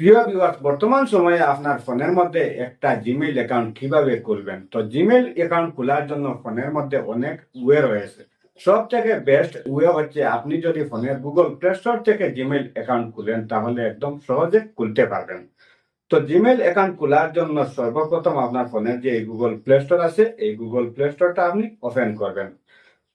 প্রিয় ভিউয়ার্স বর্তমান সময়ে আপনার ফোনের মধ্যে একটা জিমেইল অ্যাকাউন্ট কীভাবে খুলবেন? তো জিমেইল অ্যাকাউন্ট খোলার জন্য ফোনের মধ্যে অনেক ওয়ে রয়েছে। সব থেকে বেস্ট ওয়ে হচ্ছে আপনি যদি ফোনের গুগল প্লে স্টোর থেকে জিমেইল অ্যাকাউন্ট খুলেন, তাহলে একদম সহজে খুলতে পারবেন। তো জিমেইল অ্যাকাউন্ট খোলার জন্য সর্বপ্রথম আপনার ফোনের যে গুগল প্লে স্টোর আছে, এই গুগল প্লে স্টোরটা আপনি ওপেন করবেন।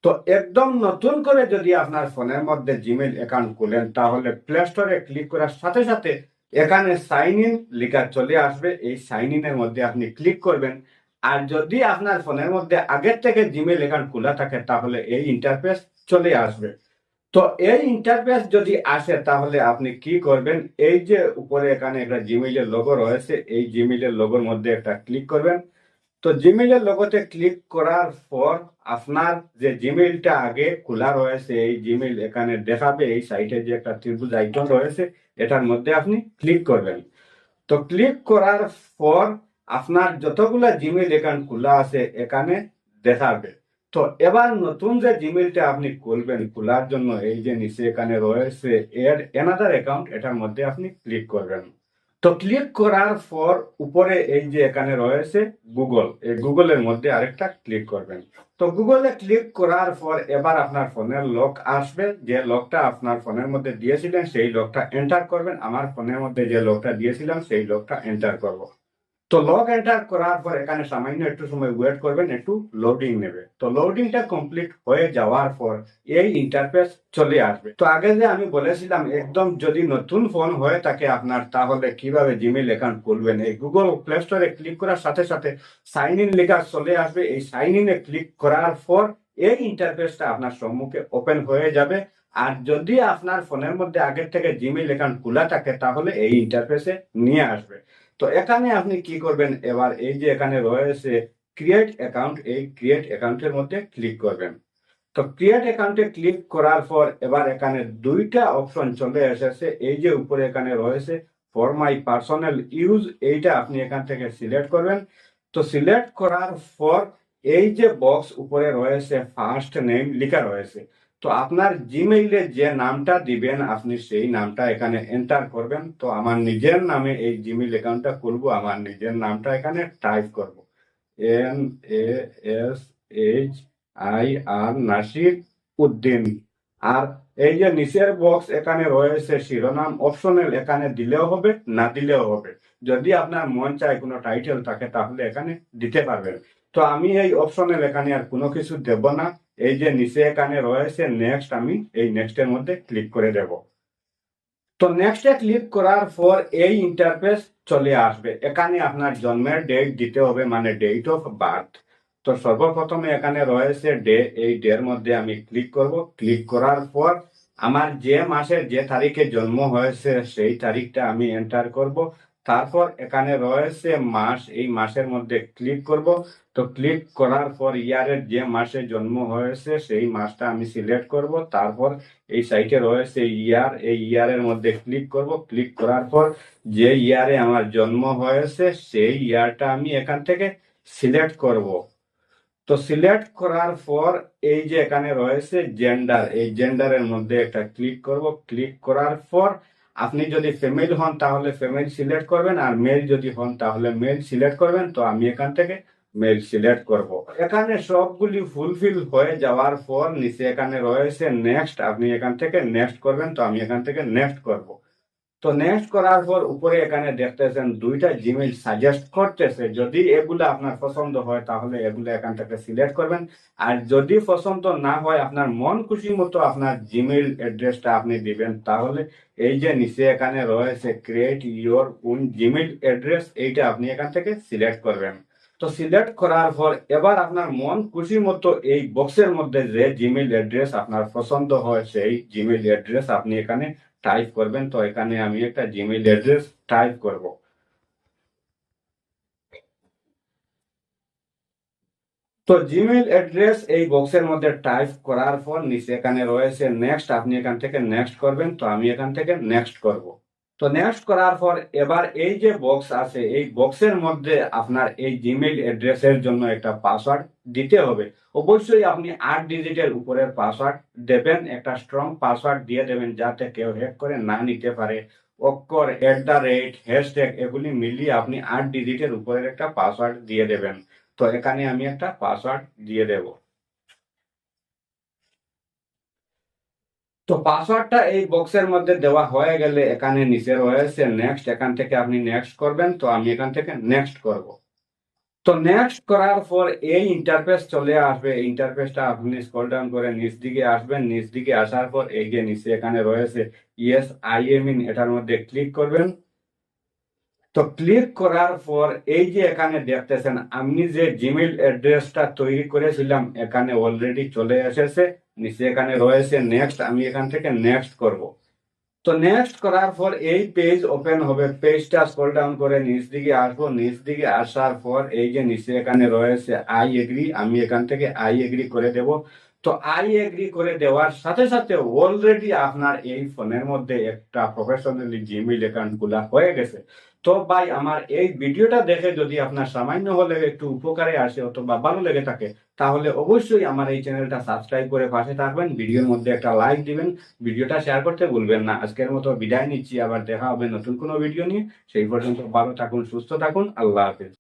তো একদম নতুন করে যদি আপনার ফোনের মধ্যে জিমেইল অ্যাকাউন্ট খুলেন, তাহলে প্লে স্টোরে ক্লিক করার সাথে সাথে এখানে সাইন ইন লেখা চলে আসবে। এই সাইন ইনের মধ্যে আপনি ক্লিক করবেন। আর যদি আপনার ফোনের মধ্যে আগের থেকে জিমেইল অ্যাকাউন্ট খোলা থাকে, তাহলে এই ইন্টারফেস চলে আসবে। তো এই ইন্টারফেস যদি আসে, তাহলে আপনি কি করবেন? এই যে উপরে এখানে একটা জিমেইলের লোগো রয়েছে, এই জিমেইলের লোগোর মধ্যে একটা ক্লিক করবেন। তো জিমেইলের লোগোতে ক্লিক করার পর আপনার যে জিমেইলটা আগে খোলা রয়েছে, এই জিমেইল এখানে দেখাবে, এই সাইটে যে একটা ত্রিভুজ আইকন রয়েছে এটার মধ্যে আপনি ক্লিক করবেন। তো ক্লিক করার পর আপনার যতগুলা জিমেল অ্যাকাউন্ট খোলা আছে এখানে দেখাবে। তো এবার নতুন যে জিমেলটা আপনি খুলবেন, খোলার জন্য এই যে নিচে এখানে রয়েছে এর এনাদার অ্যাকাউন্ট এটার মধ্যে আপনি ক্লিক করবেন। তো ক্লিক করার পর উপরে এই যে এখানে রয়েছে গুগল এই গুগলের মধ্যে আরেকটা ক্লিক করবেন। তো গুগলে ক্লিক করার পর এবার আপনার ফোনের লক আসবে। যে লকটা আপনার ফোনের মধ্যে দিয়েছিলেন, সেই লকটা এন্টার করবেন। আমার ফোনের মধ্যে যে লকটা দিয়েছিলাম, সেই লকটা এন্টার করব। তো লক এন্টার করার পর এখানে সামান্য একটু সময় ওয়েট করবেন, একটু লোডিং নেবে। তো লোডিংটা কমপ্লিট হয়ে যাওয়ার পর এই ইন্টারফেস চলে আসবে। তো আগে যে আমি বলেছিলাম, একদম যদি নতুন ফোন হয়ে থাকে আপনার, তাহলে কীভাবে জিমেইল অ্যাকাউন্ট খুলবেন? এই গুগল প্লে স্টোরে ক্লিক করার সাথে সাথে সাইন ইন লেখা চলে আসবে। এই সাইন ইনে ক্লিক করার পর এই ইন্টারফেসটা আপনার সম্মুখে ওপেন হয়ে যাবে। আর যদি আপনার ফোনের মধ্যে আগের থেকে জিমেইল অ্যাকাউন্ট খোলা থাকে, তাহলে এই ইন্টারফেসে নিয়ে আসবে। তো এখানে আপনি কি করবেন? এবার এই যে এখানে রয়েছে ক্রিয়েট অ্যাকাউন্ট এই ক্রিয়েট অ্যাকাউন্টের মধ্যে ক্লিক করবেন। তো ক্রিয়েট অ্যাকাউন্টে ক্লিক করার পর এবার এখানে দুইটা অপশন চলে এসেছে। এই যে উপরে এখানে রয়েছে ফর মাই পার্সোনাল ইউজ এইটা আপনি এখান থেকে সিলেক্ট করবেন। তো সিলেক্ট করার পর এই যে বক্স উপরে রয়েছে ফার্স্ট নেম লেখা রয়েছে। তো আপনার জিমেইলে যে নামটা দিবেন, আপনি সেই নামটা এখানে এন্টার করবেন। তো আমার নিজের নামে এই জিমেইল অ্যাকাউন্টটা খুলবো, আমার নিজের নামটা এখানে টাইপ করব। N A S H I R Nasir Uddin. আর এই যে নিচের বক্স এখানে রয়েছে শিরোনাম অপশনাল এখানে দিলেও হবে, না দিলেও হবে। যদি আপনার মন চায় কোনো টাইটেল থাকে, তাহলে এখানে দিতে পারবেন। তো আমি এই অপশনাল এখানে আর কোনো কিছু দেব না। এই যে নিচে এখানে রয়েছে নেক্সট আমি এই নেক্সটের মধ্যে ক্লিক করে দেব। তো নেক্সটে ক্লিক করার পর এই ইন্টারফেস চলে আসবে। এখানে আপনার জন্মের ডেট দিতে হবে মানে ডেট অফ বার্থ তো সর্বপ্রথমে এখানে রয়েছে ডে, এই ডের মধ্যে আমি ক্লিক করব। ক্লিক করার পর আমার যে মাসে যে তারিখে জন্ম হয়েছে, সেই তারিখটা আমি এন্টার করব। তারপর এখানে রয়েছে মাস, এই মাসের মধ্যে ক্লিক করব। তো ক্লিক করার পর ইয়ারের যে মাসে জন্ম হয়েছে, সেই মাসটা আমি সিলেক্ট করব। তারপর এই সাইটে রয়েছে ইয়ার এই ইয়ারের মধ্যে ক্লিক করব। ক্লিক করার পর যে ইয়ারে আমার জন্ম হয়েছে, সেই ইয়ারটা আমি এখান থেকে সিলেক্ট করব। তো সিলেক্ট করার পর এই যে এখানে রয়েছে জেন্ডার এই জেন্ডারের মধ্যে একটা ক্লিক করব। ক্লিক করার পর আপনি যদি ফিমেল হন, তাহলে ফিমেল সিলেক্ট করবেন, আর মেল যদি হন, তাহলে মেল সিলেক্ট করবেন। তো আমি এখান থেকে মেল সিলেক্ট করব। এখানে সবগুলি ফুলফিল হয়ে যাওয়ার পর নিচে এখানে রয়েছে নেক্সট আপনি এখান থেকে নেক্সট করবেন, তো আমি এখান থেকে নেক্সট করব। তো নেক্সট করার পর উপরে এখানে দেখতেছেন দুইটা জিমেল সাজেস্ট করতেছে। যদি এগুলো আপনার পছন্দ হয়, তাহলে এগুলো এখান থেকে সিলেক্ট করবেন। আর যদি পছন্দ না হয়, আপনার মন খুশি মতো আপনার জিমেইল অ্যাড্রেসটা আপনি দিবেন। তাহলে এই যে নিচে এখানে রয়েছে create your own Gmail address এইটা আপনি এখান থেকে সিলেক্ট করবেন। তো সিলেক্ট করার পর এবার আপনার মন খুশি মতো এই বক্সের মধ্যে যে জিমেইল অ্যাড্রেস আপনার পছন্দ হয়, সেই জিমেইল অ্যাড্রেস আপনি এখানে টাইপ করবেন। তো এখানে আমি একটা জিমেইল অ্যাড্রেস টাইপ করব। তো জিমেইল অ্যাড্রেস এই বক্সের মধ্যে টাইপ করার পর নিচে এখানে রয়েছে নেক্সট আপনি এখান থেকে নেক্সট করবেন। তো আমি এখান থেকে নেক্সট করব। তো নেক্সট করার পর এবার এই যে বক্স আছে, এই বক্সের মধ্যে আপনার এই জিমেইল অ্যাড্রেসের জন্য একটা পাসওয়ার্ড দিতে হবে। অবশ্যই আপনি আট ডিজিটের উপরের পাসওয়ার্ড দেবেন, একটা স্ট্রং পাসওয়ার্ড দিয়ে দেবেন যাতে কেউ হ্যাক করে না নিতে পারে। অক্ষর এট দ্য রেট হ্যাশট্যাগ এগুলি মিলিয়ে আপনি আট ডিজিটের উপরের একটা পাসওয়ার্ড দিয়ে দেবেন। তো এখানে আমি একটা পাসওয়ার্ড দিয়ে দেব। তো পাসওয়ার্ডটা এই বক্সের মধ্যে দেওয়া হয়ে গেলে এখানে নিচে রয়েছে নেক্সট এখান থেকে আপনি নেক্সট করবেন, তো আমি এখান থেকে নেক্সট করব। তো নেক্সট করার পর এই ইন্টারফেস চলে আসবে ইন্টারফেসটা আপনি স্ক্রল ডাউন করে নিচ দিকে আসবেন, নিচ দিকে আসার পর এই যে নিচে এখানে রয়েছে ইয়েস আই এম ইন এটার মধ্যে ক্লিক করবেন। তো ক্লিক করার পর এই যে এখানে দেখতেছেন, আমি যে জিমেইল অ্যাড্রেসটা তৈরি করেছিলাম, এখানে অলরেডি চলে এসেছে। নিচে এখানে রয়েছে নেক্সট আমি এখান থেকে নেক্সট করব। তো নেক্সট করার পর এই পেজ ওপেন হবে। পেজটা স্ক্রল ডাউন করে নিচ দিকে আসব। নিচ দিকে আসার পর এই যে নিচে এখানে রয়েছে আই এগ্রি আমি এখান থেকে আই এগ্রি করে দেব। তো আই এগ্রি করে দেওয়ার সাথে সাথে অলরেডি আপনার এই ফোনের মধ্যে একটা প্রফেশনালি জিমেইল অ্যাকাউন্টগুলা হয়ে গেছে। তো ভাই, আমার এই ভিডিওটা দেখে যদি আপনার সামান্য হলে একটু উপকারে আসে অথবা ভালো লেগে থাকে, তাহলে অবশ্যই আমার এই চ্যানেলটা সাবস্ক্রাইব করে পাশে থাকবেন, ভিডিওর মধ্যে একটা লাইক দিবেন, ভিডিওটা শেয়ার করতে ভুলবেন না। আজকের মতো বিদায় নিচ্ছি, আবার দেখা হবে নতুন কোনো ভিডিও নিয়ে। সেই পর্যন্ত ভালো থাকুন, সুস্থ থাকুন, আল্লাহ হাফেজ।